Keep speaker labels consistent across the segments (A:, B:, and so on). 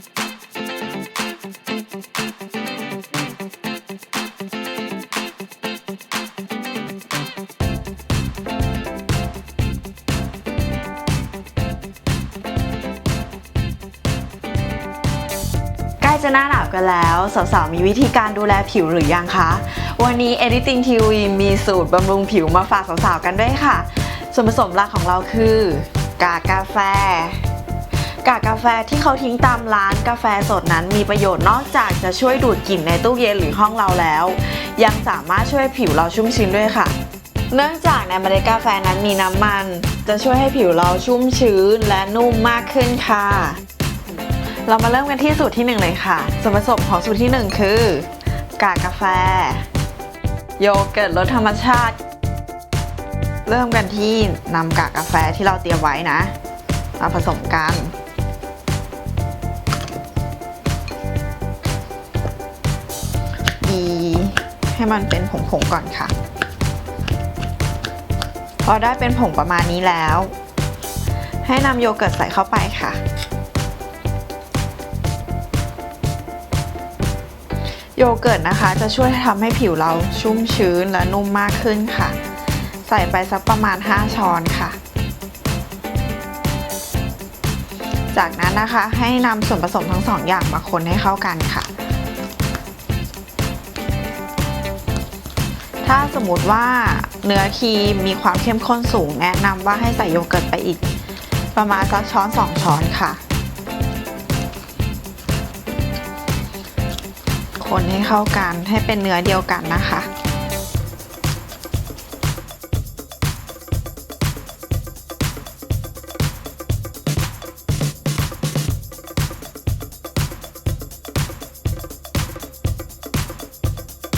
A: ใกล้จะหน้าหนาวกันแล้ว สาวๆ มีวิธีการดูแลผิวหรือยังคะ วันนี้ Editing TV มีสูตรบำรุงผิวมาฝากสาวๆ กันด้วยค่ะ ส่วนผสมหลักของเราคือกากกาแฟ กากกาแฟที่เขาทิ้งตามร้านกาแฟสดนั้น มีประโยชน์นอกจากจะช่วยดูดกลิ่นในตู้เย็นหรือห้องเราแล้ว ยังสามารถช่วยผิวเราชุ่มชื้นด้วยค่ะ เนื่องจากในเมล็ดกาแฟนั้นมีน้ำมัน จะช่วยให้ผิวเราชุ่มชื้นและนุ่มมากขึ้นค่ะ เรามาเริ่มกันที่สูตรที่ 1 เลยค่ะ ส่วนผสมของสูตรที่ 1 คือกากกาแฟ โยเกิร์ตรสธรรมชาติ เริ่มกันที่นำกากกาแฟที่เราเตรียมไว้นะมาผสมกัน ดีให้มันเป็นผงๆก่อนค่ะ พอได้เป็นผงประมาณนี้แล้ว ให้นำโยเกิร์ตใส่เข้าไปค่ะ โยเกิร์ตนะคะจะช่วยทำให้ผิวเราชุ่มชื้นและนุ่มมากขึ้นค่ะ ใส่ไปสักประมาณ 5 ช้อนค่ะจากนั้นนะคะให้นำส่วนผสมทั้งสองอย่างมาคนให้เข้ากันค่ะ ถ้าสมมติว่าเนื้อครีมมีความเข้มข้นสูง แนะนำว่าให้ใส่โยเกิร์ตไปอีก ประมาณสักช้อน 2 ช้อนค่ะ คนให้เข้ากันให้เป็นเนื้อเดียวกันนะคะ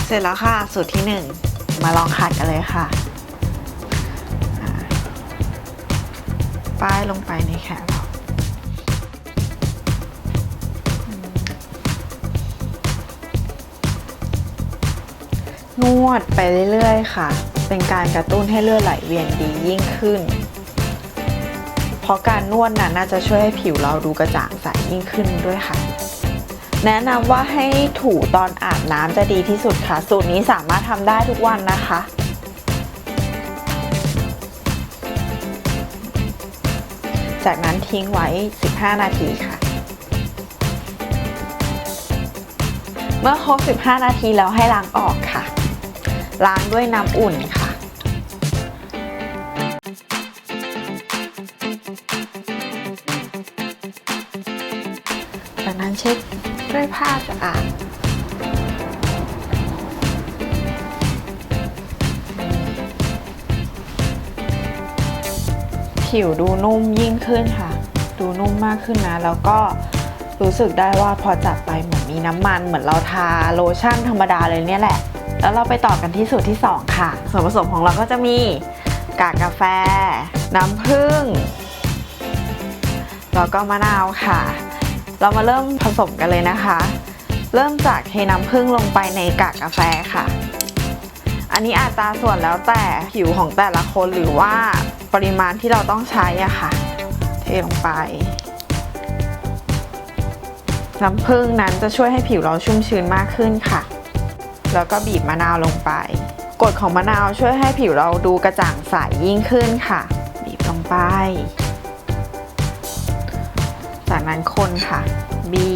A: เสร็จแล้วค่ะ สูตรที่1 มาลองขัดกันเลยค่ะ ป้ายลงไปในแขนนวดไปเรื่อยๆ ค่ะ เป็นการกระตุ้นให้เลือดไหลเวียนดียิ่งขึ้น เพราะการนวดนั้นน่าจะช่วยให้ผิวเราดูกระจ่างใสยิ่งขึ้นด้วยค่ะ แนะนำว่าให้ถูตอนอาบน้ำจะดีที่สุดค่ะ สูตรนี้สามารถทำได้ทุกวันนะคะจากนั้นทิ้งไว้ 15 นาทีค่ะ เมื่อครบ 15 นาทีแล้วให้ล้างออกค่ะ ล้างด้วยน้ำอุ่นค่ะ จากนั้นเช็ด ด้วยผ้าสะอาดผิวดูนุ่มยิ่งขึ้นค่ะ ดูนุ่มมากขึ้นนะ แล้วก็รู้สึกได้ว่าพอจับไปเหมือนมีน้ำมัน เหมือนเราทาโลชั่นธรรมดาเลยเนี่ยแหละ แล้วเราไปต่อกันที่สูตรที่ 2 ค่ะ ส่วนผสมของเราก็จะมีกากกาแฟ น้ำผึ้ง แล้วก็มะนาวค่ะ เรามาเริ่มผสมกันเลยนะคะ เริ่มจากเทน้ำผึ้งลงไปในกากกาแฟค่ะ อันนี้อัตราส่วนแล้วแต่ผิวของแต่ละคนหรือว่าปริมาณที่เราต้องใช้อะค่ะ เทลงไป น้ำผึ้งนั้นจะช่วยให้ผิวเราชุ่มชื้นมากขึ้นค่ะ แล้วก็บีบมะนาวลงไปกรดของมะนาวช่วยให้ผิวเราดูกระจ่างใสยิ่งขึ้นค่ะ บีบลงไปานคนค่ะบี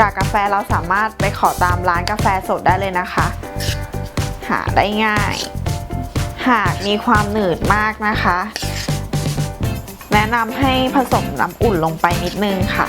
A: กากกาแฟเราสามารถไปขอตามร้านกาแฟสดได้เลยนะคะ หาได้ง่าย หากมีความหนืดมากนะคะ แนะนำให้ผสมน้ำอุ่นลงไปนิดนึงค่ะ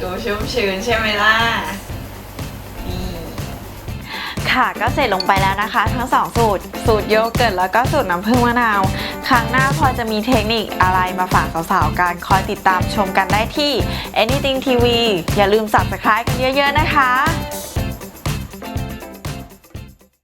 A: ดูชุ่มชื้นใช่ไหมล่ะ นี่ ค่ะก็เสร็จลงไปแล้วนะคะ ทั้งสองสูตร สูตรโยเกิร์ตแล้วก็สูตรน้ำผึ้งมะนาว ครั้งหน้าพอจะมีเทคนิคอะไรมาฝากสาวๆกันคอยติดตามชมกันได้ที่ Anything TV อย่าลืม subscribe กันเยอะๆนะคะ